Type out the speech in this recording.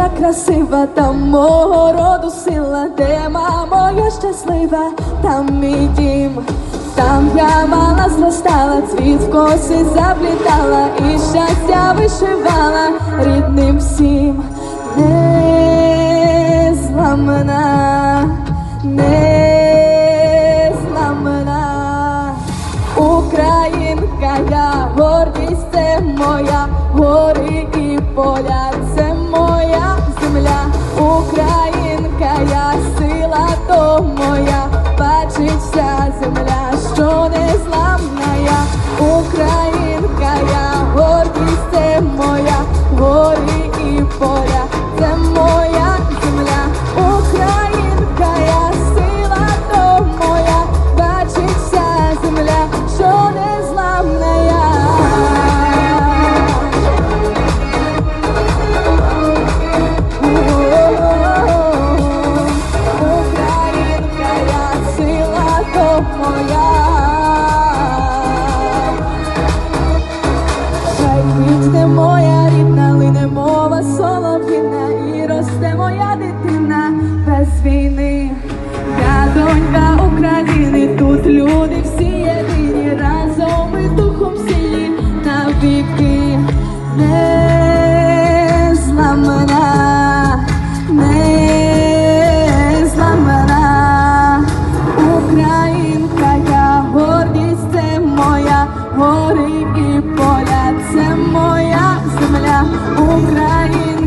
я красива, там мого роду сила, де мамо, я щаслива, там мій дім, там я мала зростала, цвіт в косі заплітала і щастя вишивала. Рідним всім, не зламана, не зламана. Українка, я гордість це моя, гори і поля. донька України, тут люди всі єдині, разом і духом сії навіки не зламана, не зламана Українка, я гордість це моя, гори і поля, це моя земля, Україна.